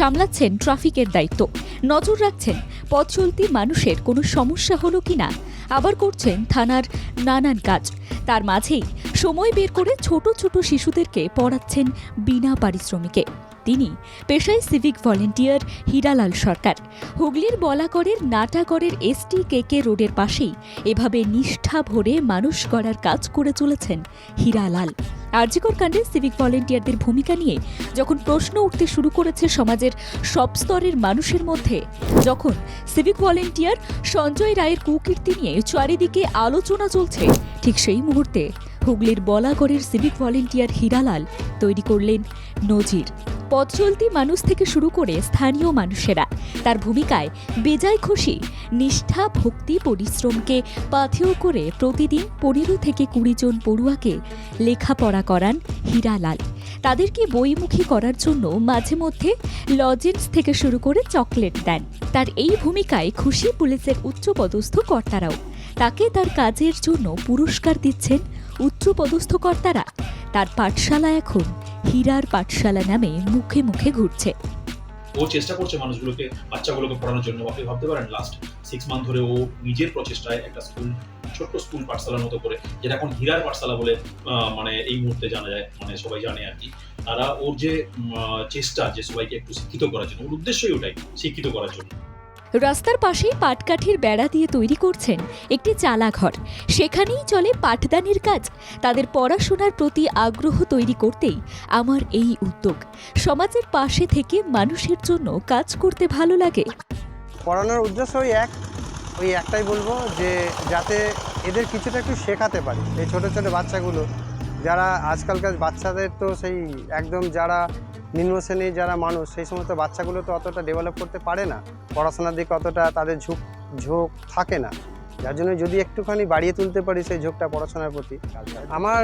সামলাচ্ছেন ট্রাফিকের দায়িত্ব। নজর রাখছেন, পথ চলতি মানুষের কোনো সমস্যা হলো কিনা। আবার করছেন থানার নানান কাজ। তার মাঝেই সময় বের করে ছোট ছোট শিশুদেরকে পড়াচ্ছেন বিনা পারিশ্রমিকে। তিনি পেশায় সিভিক ভলেন্টিয়ার হীরালাল সরকার। হুগলির বলাকরের নাটাগড়ের এসটি কেকে রোডের পাশেই এভাবে নিষ্ঠা ভরে মানুষ গড়ার কাজ করে চলেছেন হীরালাল। আরজিকর কাণ্ডে সিভিক ভলেন্টিয়ারদের ভূমিকা নিয়ে যখন প্রশ্ন উঠতে শুরু করেছে সমাজের সব স্তরের মানুষের মধ্যে, যখন সিভিক ভলেন্টিয়ার সঞ্জয় রায়ের কুকীর্তি নিয়ে চারিদিকে আলোচনা চলছে, ঠিক সেই মুহূর্তে হুগলির বলাগড়ের সিভিক ভলেন্টিয়ার হীরালাল তৈরি করলেন নজির। পথ চলতি মানুষ থেকে শুরু করে স্থানীয় মানুষেরা। তার ভূমিকায় বেজায় খুশি, নিষ্ঠা, ভক্তি, পরিশ্রমকে পাথেয় করে প্রতিদিন পনেরো থেকে কুড়ি জন পড়ুয়াকে লেখাপড়া করান হীরালাল। তাদেরকে বইমুখী করার জন্য মাঝে মধ্যে লজেন্স থেকে শুরু করে চকলেট দেন। তার এই ভূমিকায় খুশি পুলিশের উচ্চপদস্থ কর্তারাও। তাকে তার কাজের জন্য পুরস্কার দিচ্ছেন উচ্চপদস্থ কর্তারা। তার পাঠশালা এখন হীরার পাঠশালা নামে মুখে মুখে ঘুরছে। ও চেষ্টা করছে মানুষগুলোকে, বাচ্চাগুলোকে পড়ানোর জন্য। আপনি ভাবতে পারেন লাস্ট সিক্স মান্থ ধরে ও নিজের প্রচেষ্টায় একটা স্কুল ছোট্ট স্কুল পাঠশালার মতো করে, যেটা এখন হীরার পাঠশালা বলে মানে এই মুহূর্তে জানা যায় মানে সবাই জানে আর কি। তারা ওর যে চেষ্টা যে সবাইকে একটু শিক্ষিত করার জন্য, ওর উদ্দেশ্যই ওটাই, শিক্ষিত করার জন্য। রাস্তার পাশেই পাটকাঠির বেড়া দিয়ে তৈরি করছেন একটি চালাঘর। সেখানেই চলে পাঠদানের কাজ। তাদের পড়াশোনার প্রতি আগ্রহ তৈরি করতেই আমার এই উদ্যোগ। সমাজের পাশে থেকে মানুষের জন্য কাজ করতে ভালো লাগে। পড়ানোর উদ্দেশ্য ওই এক, ওই একটাই বলব যে যাতে এদের কিছুটা একটু শেখাতে পারি। এই ছোটো ছোটো বাচ্চাগুলো, যারা আজকালকার বাচ্চাদের তো সেই একদম যারা নিম্ন শ্রেণির যারা মানুষ, সেই সমস্ত বাচ্চাগুলো তো অতটা ডেভেলপ করতে পারে না। পড়াশোনার দিকে অতটা তাদের ঝোঁক ঝোঁক থাকে না। যার জন্য যদি একটুখানি বাড়িয়ে তুলতে পারি সেই ঝোঁকটা পড়াশোনার প্রতি। আমার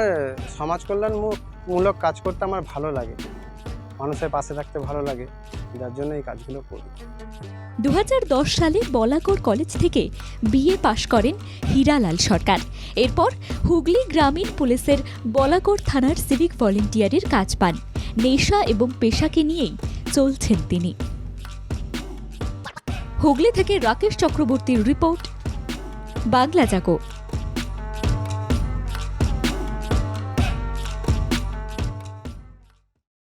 সমাজ কল্যাণমূলক কাজ করতে আমার ভালো লাগে। মানুষের পাশে থাকতে ভালো লাগে। যার জন্য এই কাজগুলো করি। দু হাজার দশ সালে বলাকর কলেজ থেকে বিএ পাশ করেন হীরালাল সরকার। এরপর হুগলি গ্রামীণ পুলিশের বলাকর থানার সিভিক ভলেন্টিয়ারের কাজ পান। নেশা এবং পেশাকে নিয়েই চলছেন তিনি। হুগলি থেকে রাকেশ চক্রবর্তীর রিপোর্ট বাংলা জাগো।